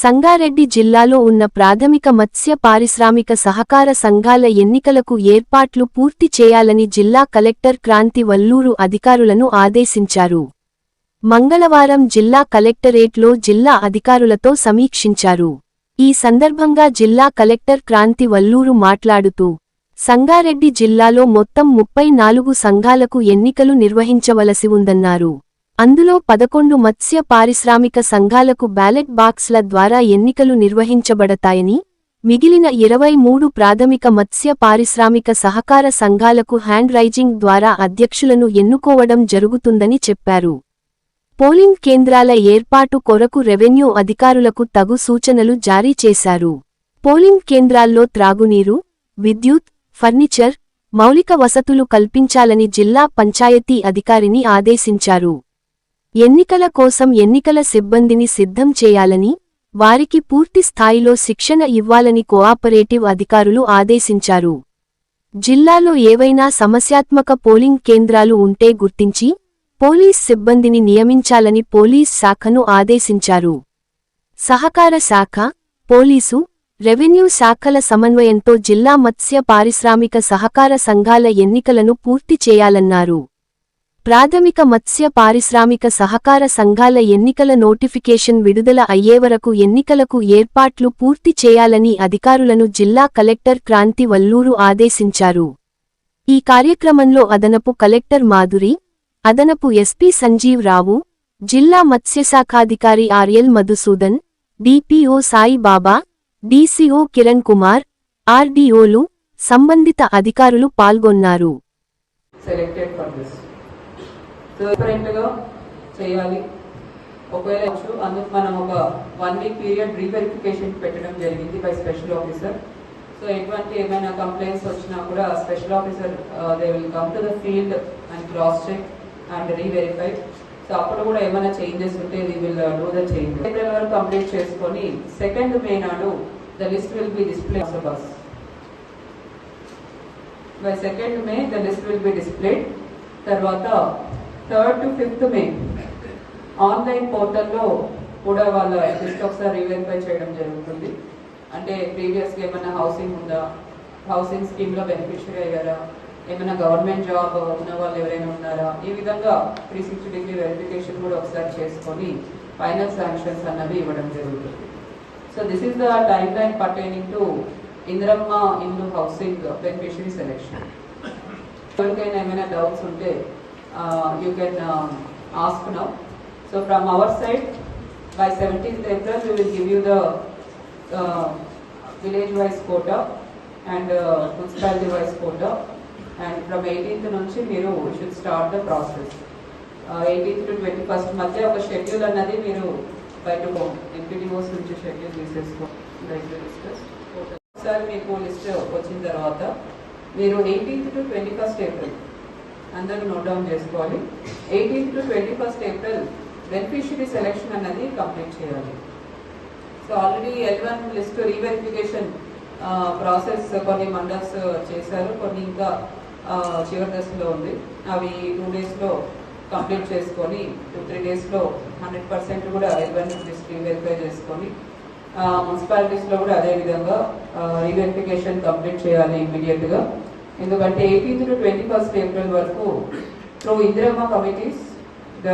సంగారెడ్డి జిల్లాలో ఉన్న ప్రాథమిక మత్స్య పారిశ్రామిక సహకార సంఘాల ఎన్నికలకు ఏర్పాట్లు పూర్తి చేయాలని జిల్లా కలెక్టర్ క్రాంతి వల్లూరు అధికారులను ఆదేశించారు. మంగళవారం జిల్లా కలెక్టరేట్లో జిల్లా అధికారులతో సమీక్షించారు. ఈ సందర్భంగా జిల్లా కలెక్టర్ క్రాంతి వల్లూరు మాట్లాడుతూ సంగారెడ్డి జిల్లాలో మొత్తం ముప్పై నాలుగు సంఘాలకు ఎన్నికలు నిర్వహించవలసి ఉందన్నారు. అందులో పదకొండు మత్స్య పారిశ్రామిక సంఘాలకు బ్యాలెట్ బాక్స్ల ద్వారా ఎన్నికలు నిర్వహించబడతాయని మిగిలిన ఇరవై మూడు ప్రాథమిక మత్స్య పారిశ్రామిక సహకార సంఘాలకు హ్యాండ్ రైజింగ్ ద్వారా అధ్యక్షులను ఎన్నుకోవడం జరుగుతుందని చెప్పారు. పోలింగ్ కేంద్రాల ఏర్పాటు కొరకు రెవెన్యూ అధికారులకు తగు సూచనలు జారీ చేశారు. పోలింగ్ కేంద్రాల్లో త్రాగునీరు విద్యుత్ ఫర్నిచర్ మౌలిక వసతులు కల్పించాలని జిల్లా పంచాయతీ అధికారిని ఆదేశించారు. ఎన్నికల కోసం ఎన్నికల సిబ్బందిని సిద్ధం చేయాలని వారికి పూర్తి స్థాయిలో శిక్షణ ఇవ్వాలని కోఆపరేటివ్ అధికారులు ఆదేశించారు. జిల్లాలో ఏవైనా సమస్యాత్మక పోలింగ్ కేంద్రాలు ఉంటే గుర్తించి పోలీస్ సిబ్బందిని నియమించాలని పోలీస్ శాఖను ఆదేశించారు. సహకార శాఖ పోలీసు రెవెన్యూ శాఖల సమన్వయంతో జిల్లా మత్స్య పారిశ్రామిక సహకార సంఘాల ఎన్నికలను పూర్తి చేయాలన్నారు. ప్రాథమిక మత్స్య పారిశ్రామిక సహకార సంఘాల ఎన్నికల నోటిఫికేషన్ విడుదల అయ్యేవరకు ఎన్నికలకు ఏర్పాట్లు పూర్తి చేయాలని అధికారులను జిల్లా కలెక్టర్ క్రాంతి వల్లూరు ఆదేశించారు. ఈ కార్యక్రమంలో అదనపు కలెక్టర్ మాధురి అదనపు ఎస్పీ సంజీవ్ రావు జిల్లా మత్స్యశాఖాధికారి RL Madhusudan DPO Sai Baba DCO Kiran Kumar ఆర్డీఓలు సంబంధిత అధికారులు పాల్గొన్నారు. డిఫరెంట్గా చేయాలి. ఒకవేళ అందుకు మనం ఒక వన్ వీక్ పీరియడ్ రీవెరిఫికేషన్ పెట్టడం జరిగింది బై స్పెషల్ ఆఫీసర్ సో ఎటువంటి ఏమైనా కంప్లైంట్స్ వచ్చినా కూడా special officer they will come to the field and cross check and reverify so అప్పుడు కూడా ఏమైనా చేంజెస్ ఉంటే they will do the change April వరకు కంప్లీట్ చేసుకొని సెకండ్ మే నాడు the list will be display bus by second May the list will be displayed తర్వాత third to fifth May. Online పోర్టల్లో కూడా వాళ్ళ లిస్ట్ ఒకసారి రీవెరిఫై చేయడం జరుగుతుంది. అంటే ప్రీవియస్గా ఏమైనా హౌసింగ్ ఉందా? హౌసింగ్ స్కీమ్లో బెనిఫిషరీ అయ్యారా? ఏమైనా గవర్నమెంట్ జాబ్ ఉన్న వాళ్ళు ఎవరైనా ఉన్నారా? ఈ విధంగా త్రీ సిక్స్టీ డిగ్రీ వెరిఫికేషన్ కూడా ఒకసారి చేసుకొని ఫైనల్ శాంక్షన్స్ అన్నవి ఇవ్వడం జరుగుతుంది. So this is the timeline pertaining to Indiramma ఇల్లు హౌసింగ్ బెనిఫిషరీ సెలెక్షన్. ఎవరికైనా ఏమైనా డౌట్స్ ఉంటే you can ask now so from our side by seventeenth April we will give you the village wise quota and municipality wise quota and from eighteenth నుంచి మీరు should start the process eighteenth to twenty first మధ్య ఒక schedule అన్నది మీరు బయట MPDOs నుంచి schedule తీసేసుకో ఒకసారి మీకు లిస్ట్ వచ్చిన తర్వాత మీరు eighteenth to twenty first April అందరూ నోట్ డౌన్ చేసుకోవాలి. Eighteenth to twenty first April beneficiary selection అన్నది కంప్లీట్ చేయాలి. So already L one list reverification process కొన్ని మండల్స్ చేశారు. కొన్ని ఇంకా చివరి దశలో ఉంది. అవి టూ డేస్లో కంప్లీట్ చేసుకొని టూ త్రీ డేస్లో హండ్రెడ్ పర్సెంట్ కూడా ఎల్ లిస్ట్ రీవెరిఫై చేసుకొని మున్సిపాలిటీస్లో కూడా అదేవిధంగా రీవెరిఫికేషన్ కంప్లీట్ చేయాలి ఇమీడియట్గా ఎందుకంటే eighteenth to twenty first April వరకు through Indiramma committees the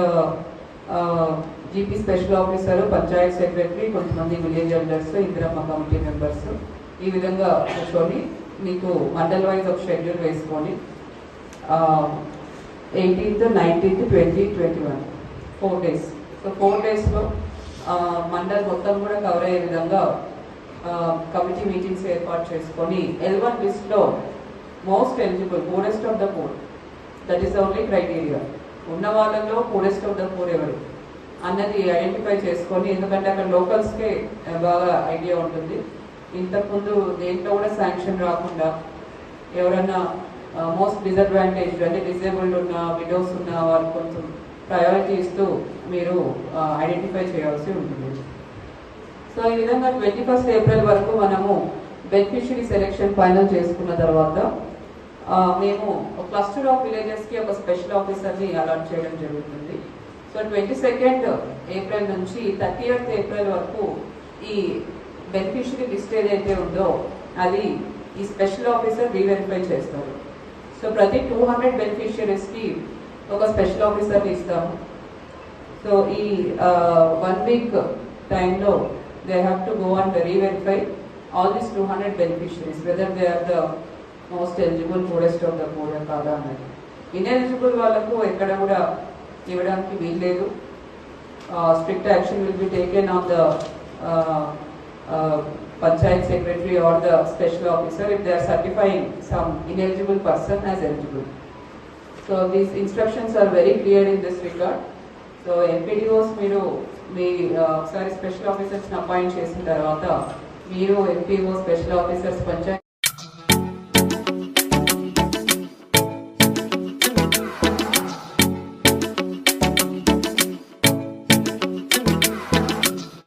GP special officer panchayat secretary కొంతమంది village elders Indiramma committee members ఈ విధంగా కూర్చొని మీకు మండల్ వైజ్ ఒక షెడ్యూల్ వేసుకొని eighteenth nineteenth twenty twenty one four days so four డేస్లో మండల్ మొత్తం కూడా కవర్ అయ్యే విధంగా కమిటీ మీటింగ్స్ ఏర్పాటు చేసుకొని ఎల్వన్ లిస్ట్లో most eligible poorest of the poor that is only criteria ఉన్న వాళ్ళలో పూరెస్ట్ ఆఫ్ ద పూర్ ఎవరు? అన్నది ఐడెంటిఫై చేసుకొని ఎందుకంటే అక్కడ లోకల్స్కే బాగా ఐడియా ఉంటుంది. ఇంతకుముందు దేంట్లో కూడా శాంక్షన్ రాకుండా ఎవరన్నా మోస్ట్ డిసడ్వాంటేజ్ అంటే డిసేబుల్డ్ ఉన్న విడోస్ ఉన్న వారు కొంచెం ప్రయారిటీ ఇస్తూ మీరు ఐడెంటిఫై చేయాల్సి ఉంటుంది. సో ఈ విధంగా ట్వంటీ ఫస్ట్ ఏప్రిల్ వరకు మనము బెనిఫిషియరీ సెలెక్షన్ ఫైనల్ చేసుకున్న తర్వాత మేము క్లస్టర్ ఆఫ్ విలేజెస్కి ఒక స్పెషల్ ఆఫీసర్ని అలాట్ చేయడం జరుగుతుంది. సో ట్వంటీ సెకండ్ ఏప్రిల్ నుంచి థర్టీ ఏప్రిల్ వరకు ఈ బెనిఫిషరీ లిస్ట్ ఏదైతే ఉందో అది ఈ స్పెషల్ ఆఫీసర్ రీవెరిఫై చేస్తారు. సో ప్రతి టూ హండ్రెడ్ బెనిఫిషియరీస్కి ఒక స్పెషల్ ఆఫీసర్ని ఇస్తాము. సో ఈ వన్ వీక్ టైంలో they have to go and reverify all these two hundred beneficiaries whether they are the most eligible poorest of the poor కాదా అన్నది. ఇన్ఎలిజిబుల్ వాళ్ళకు ఎక్కడ కూడా ఇవ్వడానికి వీల్లేదు. Strict action will be taken on the panchayat secretary or the special officer if they are certifying some ineligible person as eligible. So these instructions are very clear in this record. So MPDOs మీరు మీ ఒకసారి special ఆఫీసర్స్ని appoint చేసిన తర్వాత మీరు MPO special officers Panchayat